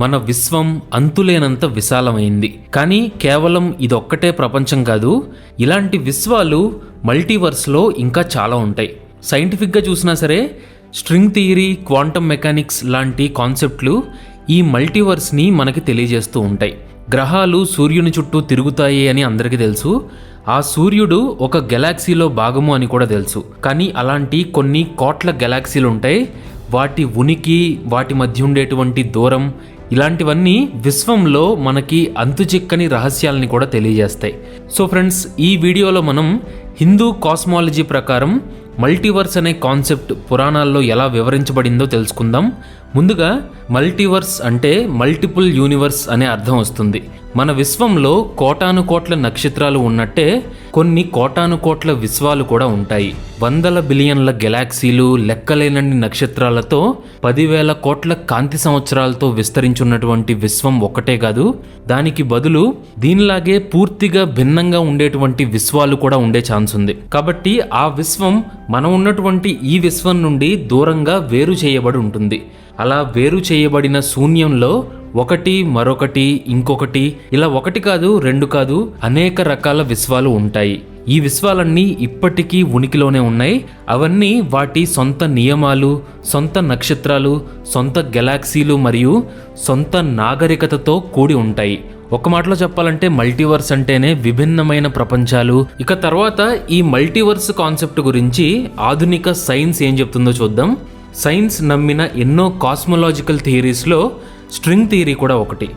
మన విశ్వం అంతులేనంత విశాలమైంది. కానీ కేవలం ఇదొక్కటే ప్రపంచం కాదు ఇలాంటి విశ్వాలు మల్టీవర్స్లో ఇంకా చాలా ఉంటాయి. సైంటిఫిక్గా చూసినా సరే స్ట్రింగ్ థియరీ క్వాంటమ్ మెకానిక్స్ లాంటి కాన్సెప్ట్లు ఈ మల్టీవర్స్ని మనకి తెలియజేస్తూ ఉంటాయి. గ్రహాలు సూర్యుని చుట్టూ తిరుగుతాయి అని అందరికీ తెలుసు. ఆ సూర్యుడు ఒక గెలాక్సీలో భాగము అని కూడా తెలుసు. కానీ అలాంటి కొన్ని కోట్ల గెలాక్సీలు ఉంటాయి వాటి ఉనికి వాటి మధ్య ఉండేటువంటి దూరం ఇలాంటివన్నీ విశ్వంలో మనకి అంతుచిక్కని రహస్యాలని కూడా తెలియజేస్తాయి. సో ఫ్రెండ్స్ ఈ వీడియోలో మనం హిందూ కాస్మాలజీ ప్రకారం మల్టీవర్స్ అనే కాన్సెప్ట్ పురాణాల్లో ఎలా వివరించబడిందో తెలుసుకుందాం. ముందుగా మల్టీవర్స్ అంటే మల్టిపుల్ యూనివర్స్ అనే అర్థం వస్తుంది. మన విశ్వంలో కోటాను కోట్ల నక్షత్రాలు ఉన్నట్టే కొన్ని కోటాను కోట్ల విశ్వాలు కూడా ఉంటాయి. వందల బిలియన్ల గెలాక్సీలు లెక్కలేనన్ని నక్షత్రాలతో పదివేల కోట్ల కాంతి సంవత్సరాలతో విస్తరించున్నటువంటి విశ్వం ఒక్కటే కాదు దానికి బదులు దీనిలాగే పూర్తిగా భిన్నంగా ఉండేటువంటి విశ్వాలు కూడా ఉండే ఛాన్స్ ఉంది. కాబట్టి ఆ విశ్వం మనం ఉన్నటువంటి ఈ విశ్వం నుండి దూరంగా వేరు చేయబడి ఉంటుంది. అలా వేరు చేయబడిన శూన్యంలో ఒకటి మరొకటి ఇంకొకటి ఇలా ఒకటి కాదు రెండు కాదు అనేక రకాల విశ్వాలు ఉంటాయి. ఈ విశ్వాలన్నీ ఇప్పటికీ ఉనికిలోనే ఉన్నాయి. అవన్నీ వాటి సొంత నియమాలు సొంత నక్షత్రాలు సొంత గెలాక్సీలు మరియు సొంత నాగరికతతో కూడి ఉంటాయి. ఒక మాటలో చెప్పాలంటే మల్టీవర్స్ అంటేనే విభిన్నమైన ప్రపంచాలు. ఇక తర్వాత ఈ మల్టీవర్స్ కాన్సెప్ట్ గురించి ఆధునిక సైన్స్ ఏం చెప్తుందో చూద్దాం. సైన్స్ నమ్మిన ఎన్నో కాస్మలాజికల్ థియరీస్లో స్ట్రింగ్ థియరీ కూడా ఒకటి.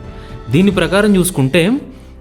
దీని ప్రకారం చూసుకుంటే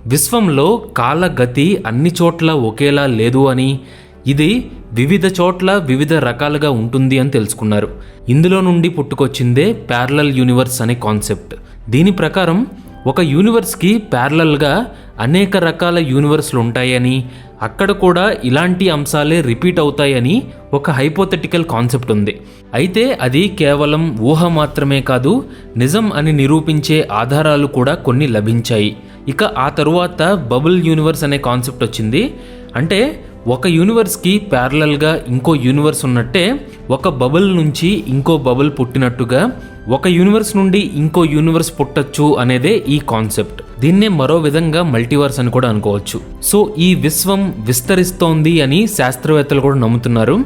విశ్వంలో కాల గతి అన్ని చోట్ల ఒకేలా లేదు అని ఇది వివిధ చోట్ల వివిధ రకాలుగా ఉంటుంది అని తెలుసుకున్నారు. ఇందులో నుండి పుట్టుకొచ్చిందే ప్యారలల్ యూనివర్స్ అనే కాన్సెప్ట్. దీని ప్రకారం ఒక యూనివర్స్కి ప్యారలల్గా అనేక రకాల యూనివర్స్లు ఉంటాయని అక్కడ కూడా ఇలాంటి అంశాలే రిపీట్ అవుతాయని ఒక హైపోథెటికల్ కాన్సెప్ట్ ఉంది. అయితే అది కేవలం ఊహ మాత్రమే కాదు నిజం అని నిరూపించే ఆధారాలు కూడా కొన్ని లభించాయి. ఇక ఆ తరువాత బబుల్ యూనివర్స్ అనే కాన్సెప్ట్ వచ్చింది. అంటే ఒక యూనివర్స్కి ప్యారలల్గా ఇంకో యూనివర్స్ ఉన్నట్టే ఒక బబుల్ నుంచి ఇంకో బబుల్ పుట్టినట్టుగా ఒక యూనివర్స్ నుండి ఇంకో యూనివర్స్ పుట్టచ్చు అనేదే ఈ కాన్సెప్ట్ దీన్నే మరో విధంగా మల్టీవర్స్ అని కూడా అనుకోవచ్చు. సో ఈ విశ్వం విస్తరిస్తోంది అని శాస్త్రవేత్తలు కూడా నమ్ముతున్నారు.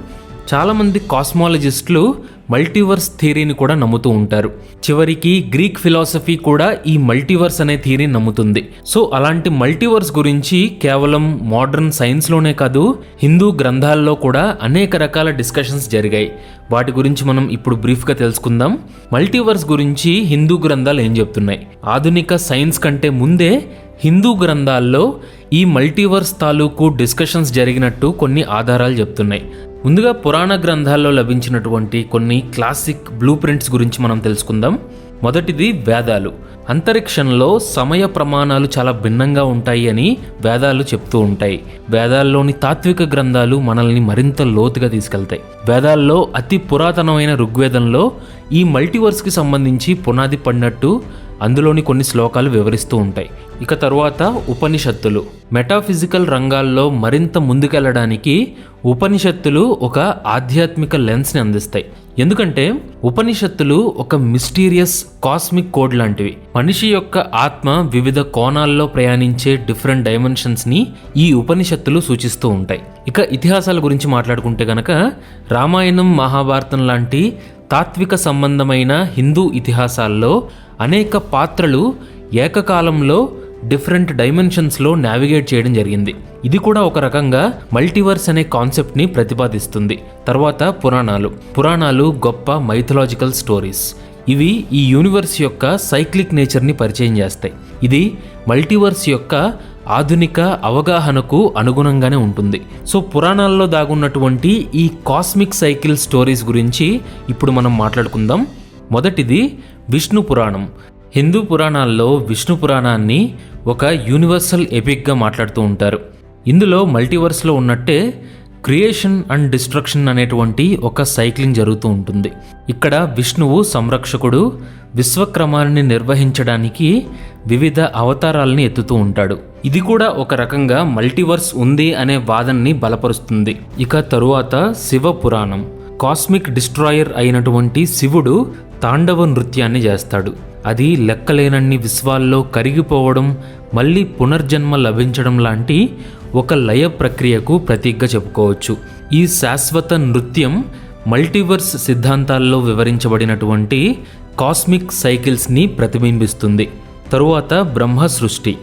చాలామంది కాస్మాలజిస్టులు మల్టీవర్స్ థియరీని కూడా నమ్ముతూ ఉంటారు. చివరికి గ్రీక్ ఫిలాసఫీ కూడా ఈ మల్టీవర్స్ అనే థియరీని నమ్ముతుంది. సో అలాంటి మల్టీవర్స్ గురించి కేవలం మోడర్న్ సైన్స్లోనే కాదు హిందూ గ్రంథాల్లో కూడా అనేక రకాల డిస్కషన్స్ జరిగాయి. వాటి గురించి మనం ఇప్పుడు బ్రీఫ్గా తెలుసుకుందాం. మల్టీవర్స్ గురించి హిందూ గ్రంథాలు ఏం చెప్తున్నాయి? ఆధునిక సైన్స్ కంటే ముందే హిందూ గ్రంథాల్లో ఈ మల్టీవర్స్ తాలూకు డిస్కషన్స్ జరిగినట్టు కొన్ని ఆధారాలు చెప్తున్నాయి. ముందుగా పురాణ గ్రంథాల్లో లభించినటువంటి కొన్ని క్లాసిక్ బ్లూ ప్రింట్స్ గురించి మనం తెలుసుకుందాం. మొదటిది వేదాలు. అంతరిక్షంలో సమయ ప్రమాణాలు చాలా భిన్నంగా ఉంటాయి అని వేదాలు చెప్తూ ఉంటాయి. వేదాల్లోని తాత్విక గ్రంథాలు మనల్ని మరింత లోతుగా తీసుకెళ్తాయి. వేదాల్లో అతి పురాతనమైన ఋగ్వేదంలో ఈ మల్టీవర్స్కి సంబంధించి పునాది పడినట్టు అందులోని కొన్ని శ్లోకాలు వివరిస్తూ ఉంటాయి. ఇక తరువాత ఉపనిషత్తులు. మెటాఫిజికల్ రంగాల్లో మరింత ముందుకెళ్ళడానికి ఉపనిషత్తులు ఒక ఆధ్యాత్మిక లెన్స్ని అందిస్తాయి. ఎందుకంటే ఉపనిషత్తులు ఒక మిస్టీరియస్ కాస్మిక్ కోడ్ లాంటివి. మనిషి యొక్క ఆత్మ వివిధ కోణాల్లో ప్రయాణించే డిఫరెంట్ డైమెన్షన్స్ని ఈ ఉపనిషత్తులు సూచిస్తూ ఉంటాయి. ఇక ఇతిహాసాల గురించి మాట్లాడుకుంటే గనక రామాయణం మహాభారతం లాంటి తాత్విక సంబంధమైన హిందూ ఇతిహాసాల్లో అనేక పాత్రలు ఏకకాలంలో డిఫరెంట్ డైమెన్షన్స్లో నావిగేట్ చేయడం జరిగింది. ఇది కూడా ఒక రకంగా మల్టీవర్స్ అనే కాన్సెప్ట్ని ప్రతిపాదిస్తుంది. తర్వాత పురాణాలు. పురాణాలు గొప్ప మైథలాజికల్ స్టోరీస్ ఇవి ఈ యూనివర్స్ యొక్క సైక్లిక్ నేచర్ని పరిచయం చేస్తాయి. ఇది మల్టీవర్స్ యొక్క ఆధునిక అవగాహనకు అనుగుణంగానే ఉంటుంది. సో పురాణాల్లో దాగున్నటువంటి ఈ కాస్మిక్ సైకిల్ స్టోరీస్ గురించి ఇప్పుడు మనం మాట్లాడుకుందాం. మొదటిది విష్ణు పురాణం. హిందూ పురాణాల్లో విష్ణు పురాణాన్ని ఒక యూనివర్సల్ ఎపిక్గా మాట్లాడుతూ ఉంటారు. ఇందులో మల్టీవర్స్లో ఉన్నట్టే క్రియేషన్ అండ్ డిస్ట్రక్షన్ అనేటువంటి ఒక సైక్లింగ్ జరుగుతూ ఉంటుంది. ఇక్కడ విష్ణువు సంరక్షకుడు విశ్వక్రమాన్ని నిర్వహించడానికి వివిధ అవతారాలని ఎత్తుతూ ఉంటాడు. ఇది కూడా ఒక రకంగా మల్టీవర్స్ ఉంది అనే వాదనని బలపరుస్తుంది. ఇక తరువాత శివ పురాణం కాస్మిక్ డిస్ట్రాయర్ అయినటువంటి శివుడు తాండవ నృత్యాన్ని చేస్తాడు. అది లెక్కలేనన్ని విశ్వాల్లో కరిగిపోవడం మళ్ళీ పునర్జన్మ లభించడం లాంటి ఒక లయ ప్రక్రియకు ప్రతీకగా చెప్పుకోవచ్చు. ఈ శాశ్వత నృత్యం మల్టీవర్స్ సిద్ధాంతాల్లో వివరించబడినటువంటి కాస్మిక్ సైకిల్స్ని ప్రతిబింబిస్తుంది. తరువాత బ్రహ్మ సృష్టి.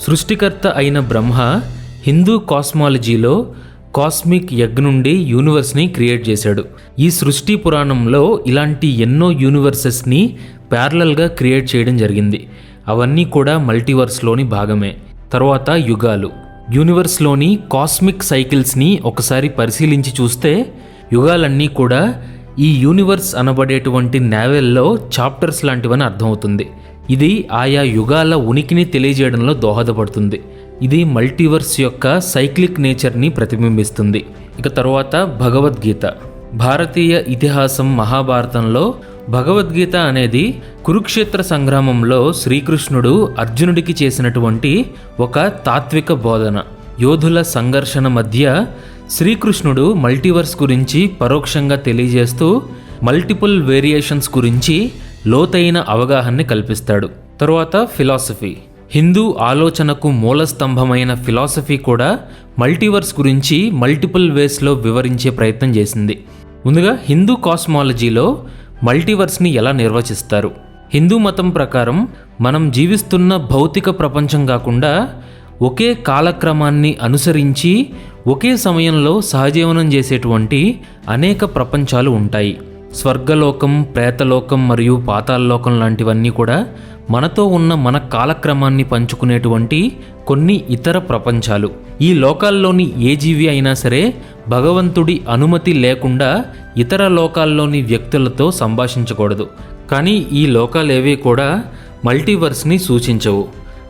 సృష్టికర్త అయిన బ్రహ్మ హిందూ కాస్మాలజీలో కాస్మిక్ యగ్ నుండి యూనివర్స్ని క్రియేట్ చేశాడు. ఈ సృష్టి పురాణంలో ఇలాంటి ఎన్నో యూనివర్సెస్ని ప్యారలల్గా క్రియేట్ చేయడం జరిగింది. అవన్నీ కూడా మల్టీవర్స్లోని భాగమే. తర్వాత యుగాలు. యూనివర్స్లోని కాస్మిక్ సైకిల్స్ని ఒకసారి పరిశీలించి చూస్తే యుగాలన్నీ కూడా ఈ యూనివర్స్ అనబడేటువంటి నావెల్లో చాప్టర్స్ లాంటివని అర్థమవుతుంది. ఇది ఆయా యుగాల ఉనికిని తెలియజేయడంలో దోహదపడుతుంది. ఇది మల్టీవర్స్ యొక్క సైక్లిక్ నేచర్ని ప్రతిబింబిస్తుంది. ఇక తరువాత భగవద్గీత. భారతీయ ఇతిహాసం మహాభారతంలో భగవద్గీత అనేది కురుక్షేత్ర సంగ్రామంలో శ్రీకృష్ణుడు అర్జునుడికి చేసినటువంటి ఒక తాత్విక బోధన. యోధుల సంఘర్షణ మధ్య శ్రీకృష్ణుడు మల్టీవర్స్ గురించి పరోక్షంగా తెలియజేస్తూ మల్టిపుల్ వేరియేషన్స్ గురించి లోతైన అవగాహనని కల్పిస్తాడు. తరువాత ఫిలాసఫీ. హిందూ ఆలోచనకు మూలస్తంభమైన ఫిలాసఫీ కూడా మల్టీవర్స్ గురించి మల్టిపుల్ వేస్లో వివరించే ప్రయత్నం చేసింది. ముందుగా హిందూ కాస్మాలజీలో మల్టీవర్స్ని ఎలా నిర్వచిస్తారు? హిందూ మతం ప్రకారం మనం జీవిస్తున్న భౌతిక ప్రపంచం కాకుండా ఒకే కాలక్రమాన్ని అనుసరించి ఒకే సమయంలో సహజీవనం చేసేటువంటి అనేక ప్రపంచాలు ఉంటాయి. స్వర్గలోకం ప్రేతలోకం మరియు పాతాళలోకం లాంటివన్నీ కూడా మనతో ఉన్న మన కాలక్రమాన్ని పంచుకునేటువంటి కొన్ని ఇతర ప్రపంచాలు. ఈ లోకాల్లోని ఏ జీవి అయినా సరే భగవంతుడి అనుమతి లేకుండా ఇతర లోకాల్లోని వ్యక్తులతో సంభాషించకూడదు. కానీ ఈ లోకాలేవి కూడా మల్టీవర్స్ని సూచించవు.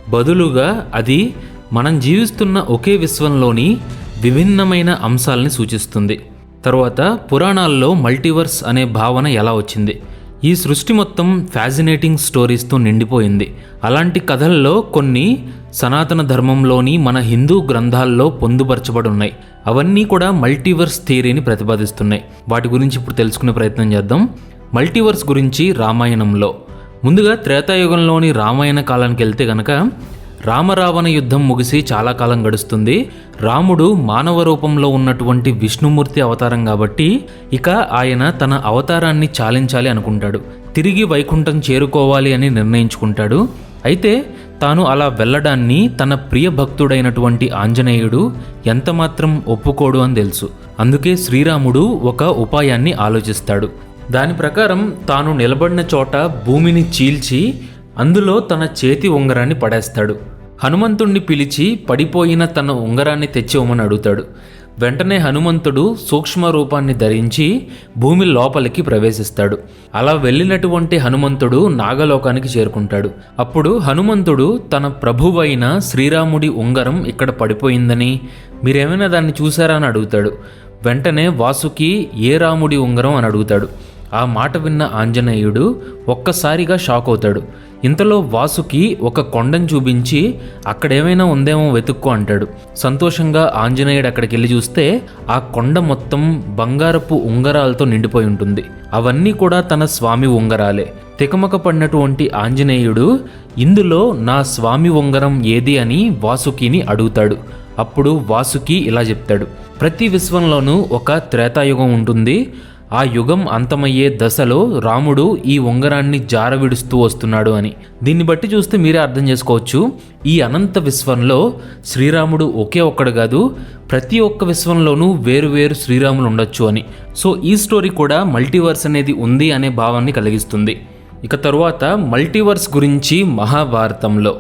బదులుగా అది మనం జీవిస్తున్న ఒకే విశ్వంలోని విభిన్నమైన అంశాలని సూచిస్తుంది. తరువాత పురాణాల్లో మల్టీవర్స్ అనే భావన ఎలా వచ్చింది? ఈ సృష్టి మొత్తం ఫ్యాజినేటింగ్ స్టోరీస్తో నిండిపోయింది. అలాంటి కథల్లో కొన్ని సనాతన ధర్మంలోని మన హిందూ గ్రంథాల్లో పొందుపరచబడి ఉన్నాయి అవన్నీ కూడా మల్టీవర్స్ థియరీని ప్రతిపాదిస్తున్నాయి. వాటి గురించి ఇప్పుడు తెలుసుకునే ప్రయత్నం చేద్దాం. మల్టీవర్స్ గురించి రామాయణంలో. ముందుగా త్రేతాయుగంలోని రామాయణ కాలానికి వెళ్తే గనక రామరావణ యుద్ధం ముగిసి చాలా కాలం గడుస్తుంది. రాముడు మానవ రూపంలో ఉన్నటువంటి విష్ణుమూర్తి అవతారం కాబట్టి ఇక ఆయన తన అవతారాన్ని చాలించాలి అనుకుంటాడు. తిరిగి వైకుంఠం చేరుకోవాలి అని నిర్ణయించుకుంటాడు. అయితే తాను అలా వెళ్ళడాన్ని తన ప్రియ భక్తుడైనటువంటి ఆంజనేయుడు ఎంతమాత్రం ఒప్పుకోడు అని తెలుసు. అందుకే శ్రీరాముడు ఒక ఉపాయాన్ని ఆలోచిస్తాడు. దాని ప్రకారం తాను నిలబడిన చోట భూమిని చీల్చి అందులో తన చేతి ఉంగరాన్ని పడేస్తాడు. హనుమంతుణ్ణి పిలిచి పడిపోయిన తన ఉంగరాన్ని తెచ్చివ్వమని అడుగుతాడు. వెంటనే హనుమంతుడు సూక్ష్మ రూపాన్ని ధరించి భూమి లోపలికి ప్రవేశిస్తాడు. అలా వెళ్ళినటువంటి హనుమంతుడు నాగలోకానికి చేరుకుంటాడు. అప్పుడు హనుమంతుడు తన ప్రభువైన శ్రీరాముడి ఉంగరం ఇక్కడ పడిపోయిందని మీరేమైనా దాన్ని చూసారా అని అడుగుతాడు. వెంటనే వాసుకి ఏ రాముడి ఉంగరం అని అడుగుతాడు. ఆ మాట విన్న ఆంజనేయుడు ఒక్కసారిగా షాక్ అవుతాడు. ఇంతలో వాసుకి ఒక కొండను చూపించి అక్కడేమైనా ఉందేమో వెతుక్కో అంటాడు. సంతోషంగా ఆంజనేయుడు అక్కడికి వెళ్ళి చూస్తే ఆ కొండ మొత్తం బంగారపు ఉంగరాలతో నిండిపోయి ఉంటుంది. అవన్నీ కూడా తన స్వామి ఉంగరాలే. తికమక పడినటువంటి ఆంజనేయుడు ఇందులో నా స్వామి ఉంగరం ఏది అని వాసుకిని అడుగుతాడు. అప్పుడు వాసుకి ఇలా చెప్తాడు. ప్రతి విశ్వంలోనూ ఒక త్రేతాయుగం ఉంటుంది. ఆ యుగం అంతమయ్యే దశలో రాముడు ఈ ఉంగరాన్ని జారవిడుస్తూ వస్తున్నాడు అని. దీన్ని బట్టి చూస్తే మీరే అర్థం చేసుకోవచ్చు. ఈ అనంత విశ్వంలో శ్రీరాముడు ఒకే ఒక్కడు కాదు ప్రతి ఒక్క విశ్వంలోనూ వేరు వేరు శ్రీరాములు ఉండొచ్చు అని. సో ఈ స్టోరీ కూడా మల్టీవర్స్ అనేది ఉంది అనే భావాన్ని కలిగిస్తుంది. ఇక తరువాత మల్టీవర్స్ గురించి మహాభారతంలో.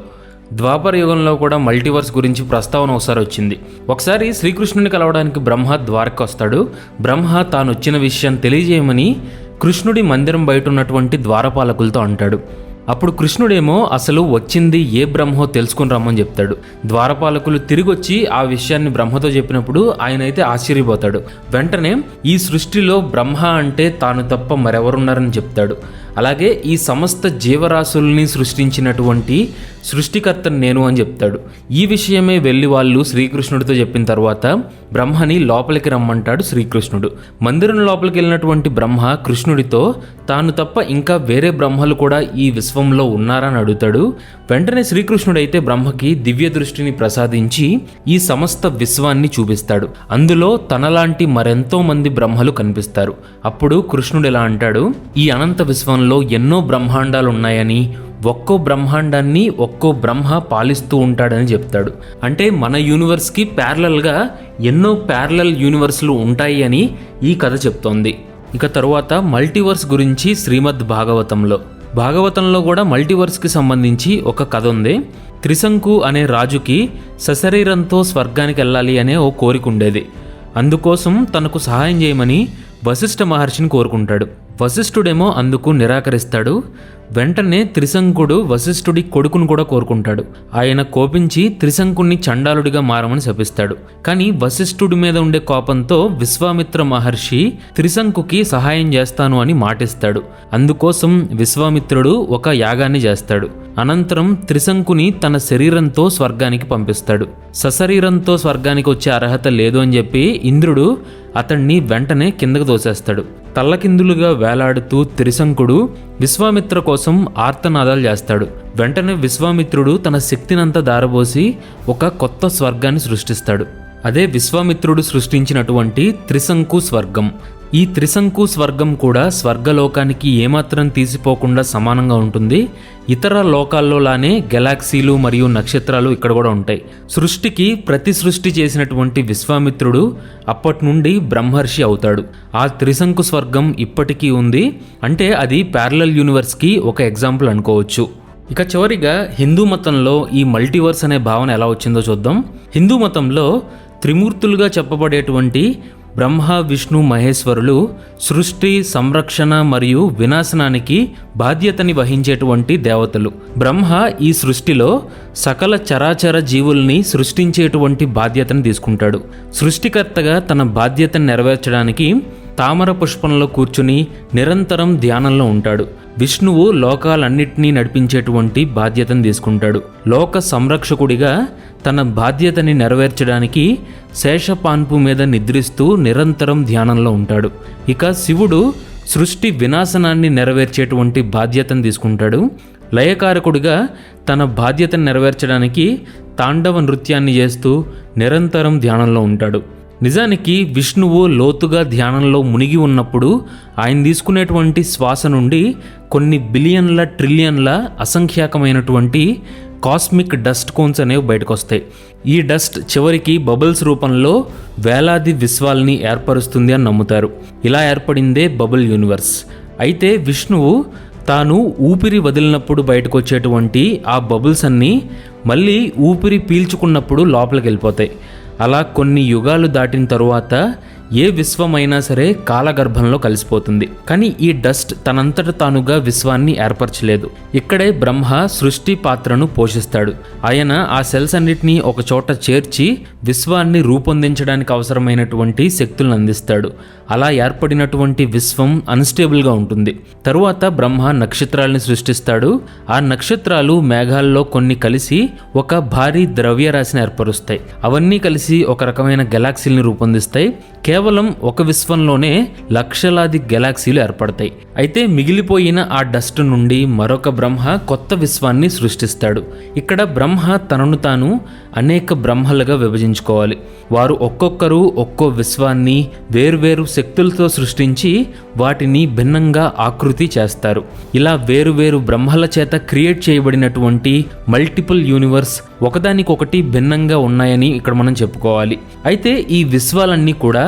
ద్వాపర యుగంలో కూడా మల్టీవర్స్ గురించి ప్రస్తావన ఒకసారి వచ్చింది. ఒకసారి శ్రీకృష్ణుని కలవడానికి బ్రహ్మ ద్వారక వస్తాడు. బ్రహ్మ తాను వచ్చిన విషయం తెలియజేయమని కృష్ణుడి మందిరం బయట ఉన్నటువంటి ద్వారపాలకులతో అంటాడు. అప్పుడు కృష్ణుడేమో అసలు వచ్చింది ఏ బ్రహ్మో తెలుసుకుని రమ్మని చెప్తాడు. ద్వారపాలకులు తిరిగి వచ్చి ఆ విషయాన్ని బ్రహ్మతో చెప్పినప్పుడు ఆయన అయితే ఆశ్చర్యపోతాడు. వెంటనే ఈ సృష్టిలో బ్రహ్మ అంటే తాను తప్ప మరెవరున్నారని చెప్తాడు. అలాగే ఈ సమస్త జీవరాశుల్ని సృష్టించినటువంటి సృష్టికర్తను నేను అని చెప్తాడు. ఈ విషయమే వెళ్ళి వాళ్ళు శ్రీకృష్ణుడితో చెప్పిన తర్వాత బ్రహ్మని లోపలికి రమ్మంటాడు శ్రీకృష్ణుడు. మందిరం లోపలికి వెళ్ళినటువంటి బ్రహ్మ కృష్ణుడితో తాను తప్ప ఇంకా వేరే బ్రహ్మలు కూడా ఈ విశ్వంలో ఉన్నారని అడుగుతాడు. వెంటనే శ్రీకృష్ణుడైతే బ్రహ్మకి దివ్య దృష్టిని ప్రసాదించి ఈ సమస్త విశ్వాన్ని చూపిస్తాడు. అందులో తనలాంటి మరెంతో మంది బ్రహ్మలు కనిపిస్తారు. అప్పుడు కృష్ణుడు ఇలా అంటాడు? ఈ అనంత విశ్వంలో ఎన్నో బ్రహ్మాండాలు ఉన్నాయని ఒక్కో బ్రహ్మాండాన్ని ఒక్కో బ్రహ్మ పాలిస్తూ ఉంటాడని చెప్తాడు. అంటే మన యూనివర్స్కి ప్యారలల్గా ఎన్నో ప్యారలల్ యూనివర్స్లు ఉంటాయి అని ఈ కథ చెప్తోంది. ఇక తరువాత మల్టీవర్స్ గురించి శ్రీమద్ భాగవతంలో. భాగవతంలో కూడా మల్టీవర్స్కి సంబంధించి ఒక కథ ఉంది. త్రిశంకు అనే రాజుకి సశరీరంతో స్వర్గానికి వెళ్ళాలి అనే ఓ కోరిక ఉండేది. అందుకోసం తనకు సహాయం చేయమని వశిష్ఠ మహర్షిని కోరుకుంటాడు. వశిష్ఠుడేమో అందుకు నిరాకరిస్తాడు. వెంటనే త్రిశంకుడు వశిష్ఠుడి కొడుకును కూడా కోరుకుంటాడు. ఆయన కోపించి త్రిశంకుణ్ణి చండాలుడిగా మారమని శపిస్తాడు. కానీ వశిష్ఠుడి మీద ఉండే కోపంతో విశ్వామిత్ర మహర్షి త్రిశంకుకి సహాయం చేస్తాను అని మాటిస్తాడు. అందుకోసం విశ్వామిత్రుడు ఒక యాగాన్ని చేస్తాడు. అనంతరం త్రిశంకుని తన శరీరంతో స్వర్గానికి పంపిస్తాడు. సశరీరంతో స్వర్గానికి వచ్చే అర్హత లేదు అని చెప్పి ఇంద్రుడు అతన్ని వెంటనే కిందకు తోసేస్తాడు. తల్లకిందులుగా వేలాడుతూ త్రిశంకుడు విశ్వామిత్ర కోసం ఆర్తనాదాలు చేస్తాడు. వెంటనే విశ్వామిత్రుడు తన శక్తినంతా దారబోసి ఒక కొత్త స్వర్గాన్ని సృష్టిస్తాడు. అదే విశ్వామిత్రుడు సృష్టించినటువంటి త్రిశంకు స్వర్గం. ఈ త్రిశంకు స్వర్గం కూడా స్వర్గలోకానికి ఏమాత్రం తీసిపోకుండా సమానంగా ఉంటుంది. ఇతర లోకాల్లో లానే గెలాక్సీలు మరియు నక్షత్రాలు ఇక్కడ కూడా ఉంటాయి. సృష్టికి ప్రతి సృష్టి చేసినటువంటి విశ్వామిత్రుడు అప్పటి నుండి బ్రహ్మర్షి అవుతాడు. ఆ త్రిశంకు స్వర్గం ఇప్పటికీ ఉంది. అంటే అది ప్యారలల్ యూనివర్స్కి ఒక ఎగ్జాంపుల్ అనుకోవచ్చు. ఇక చివరిగా హిందూ మతంలో ఈ మల్టీవర్స్ అనే భావన ఎలా వచ్చిందో చూద్దాం. హిందూ మతంలో త్రిమూర్తులుగా చెప్పబడేటువంటి బ్రహ్మ విష్ణు మహేశ్వరులు సృష్టి సంరక్షణ మరియు వినాశనానికి బాధ్యతని వహించేటువంటి దేవతలు. బ్రహ్మ ఈ సృష్టిలో సకల చరాచర జీవుల్ని సృష్టించేటువంటి బాధ్యతను తీసుకుంటాడు. సృష్టికర్తగా తన బాధ్యతను నెరవేర్చడానికి తామర పుష్పంలో కూర్చుని నిరంతరం ధ్యానంలో ఉంటాడు. విష్ణువు లోకాలన్నింటినీ నడిపించేటువంటి బాధ్యతను తీసుకుంటాడు. లోక సంరక్షకుడిగా తన బాధ్యతని నెరవేర్చడానికి శేషపాన్పు మీద నిద్రిస్తూ నిరంతరం ధ్యానంలో ఉంటాడు. ఇక శివుడు సృష్టి వినాశనాన్ని నెరవేర్చేటువంటి బాధ్యతను తీసుకుంటాడు. లయకారకుడిగా తన బాధ్యతను నెరవేర్చడానికి తాండవ నృత్యాన్ని చేస్తూ నిరంతరం ధ్యానంలో ఉంటాడు. నిజానికి విష్ణువు లోతుగా ధ్యానంలో మునిగి ఉన్నప్పుడు ఆయన తీసుకునేటువంటి శ్వాస నుండి కొన్ని బిలియన్ల ట్రిలియన్ల అసంఖ్యాకమైనటువంటి కాస్మిక్ డస్ట్ కోన్స్ అనేవి బయటకు వస్తాయి ఈ డస్ట్ చివరికి బబుల్స్ రూపంలో వేలాది విశ్వాల్ని ఏర్పరుస్తుంది అని నమ్ముతారు. ఇలా ఏర్పడిందే బబుల్ యూనివర్స్. అయితే విష్ణువు తాను ఊపిరి వదిలినప్పుడు బయటకు వచ్చేటువంటి ఆ బబుల్స్ అన్నీ మళ్ళీ ఊపిరి పీల్చుకున్నప్పుడు లోపలికి వెళ్ళిపోతాయి అలా కొన్ని యుగాలు దాటిన తరువాత ఏ విశ్వమైనా సరే కాలగర్భంలో కలిసిపోతుంది. కానీ ఈ డస్ట్ తనంతట తానుగా విశ్వాన్ని ఏర్పరచలేదు. ఇక్కడే బ్రహ్మ సృష్టి పాత్రను పోషిస్తాడు. ఆయన ఆ సెల్స్ అన్నిటినీ ఒక చోట చేర్చి విశ్వాన్ని రూపొందించడానికి అవసరమైనటువంటి శక్తులను అందిస్తాడు. అలా ఏర్పడినటువంటి విశ్వం అన్స్టేబుల్గా ఉంటుంది. తరువాత బ్రహ్మ నక్షత్రాలని సృష్టిస్తాడు. ఆ నక్షత్రాలు మేఘాల్లో కొన్ని కలిసి ఒక భారీ ద్రవ్యరాశిని ఏర్పరుస్తాయి. అవన్నీ కలిసి ఒక రకమైన గెలాక్సీల్ని రూపొందిస్తాయి. కేవలం కేవలం ఒక విశ్వంలోనే లక్షలాది గెలాక్సీలు ఏర్పడతాయి. అయితే మిగిలిపోయిన ఆ డస్ట్ నుండి మరొక బ్రహ్మ కొత్త విశ్వాన్ని సృష్టిస్తాడు. ఇక్కడ బ్రహ్మ తనను తాను అనేక బ్రహ్మలుగా విభజించుకోవాలి. వారు ఒక్కొక్కరు ఒక్కో విశ్వాన్ని వేరువేరు శక్తులతో సృష్టించి వాటిని భిన్నంగా ఆకృతి చేస్తారు. ఇలా వేరువేరు బ్రహ్మల చేత క్రియేట్ చేయబడినటువంటి మల్టిపుల్ యూనివర్స్ ఒకదానికొకటి భిన్నంగా ఉన్నాయని ఇక్కడ మనం చెప్పుకోవాలి. అయితే ఈ విశ్వాలన్నీ కూడా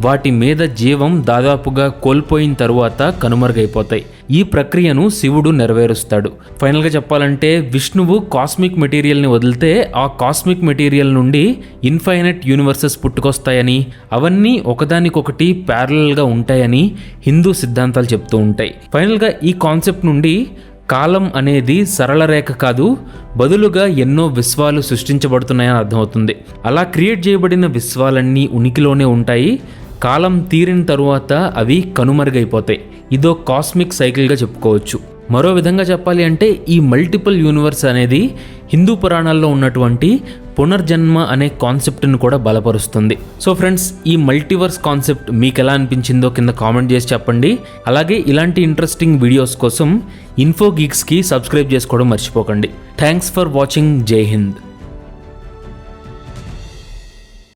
వాటి మీద జీవం దాదాపుగా కోల్పోయిన తరువాత కనుమరుగైపోతాయి. ఈ ప్రక్రియను శివుడు నెరవేరుస్తాడు. ఫైనల్గా చెప్పాలంటే విష్ణువు కాస్మిక్ మెటీరియల్ని వదిలితే ఆ కాస్మిక్ మెటీరియల్ నుండి ఇన్ఫైనట్ యూనివర్సెస్ పుట్టుకొస్తాయని అవన్నీ ఒకదానికొకటి ప్యారలల్గా ఉంటాయని హిందూ సిద్ధాంతాలు చెప్తూ ఉంటాయి. ఫైనల్గా ఈ కాన్సెప్ట్ నుండి కాలం అనేది సరళ రేఖ కాదు బదులుగా ఎన్నో విశ్వాలు సృష్టించబడుతున్నాయని అర్థమవుతుంది. అలా క్రియేట్ చేయబడిన విశ్వాలన్నీ ఉనికిలోనే ఉంటాయి. కాలం తీరిన తరువాత అవి కనుమరుగైపోతాయి. ఇదో కాస్మిక్ సైకిల్గా చెప్పుకోవచ్చు. మరో విధంగా చెప్పాలి అంటే ఈ మల్టిపుల్ యూనివర్స్ అనేది హిందూ పురాణాల్లో ఉన్నటువంటి పునర్జన్మ అనే కాన్సెప్ట్ను కూడా బలపరుస్తుంది. సో ఫ్రెండ్స్ ఈ మల్టీవర్స్ కాన్సెప్ట్ మీకు ఎలా అనిపించిందో కింద కామెంట్ చేసి చెప్పండి. అలాగే ఇలాంటి ఇంట్రెస్టింగ్ వీడియోస్ కోసం ఇన్ఫో గీక్స్కి సబ్స్క్రైబ్ చేసుకోవడం మర్చిపోకండి. థ్యాంక్స్ ఫర్ వాచింగ్ జై హింద్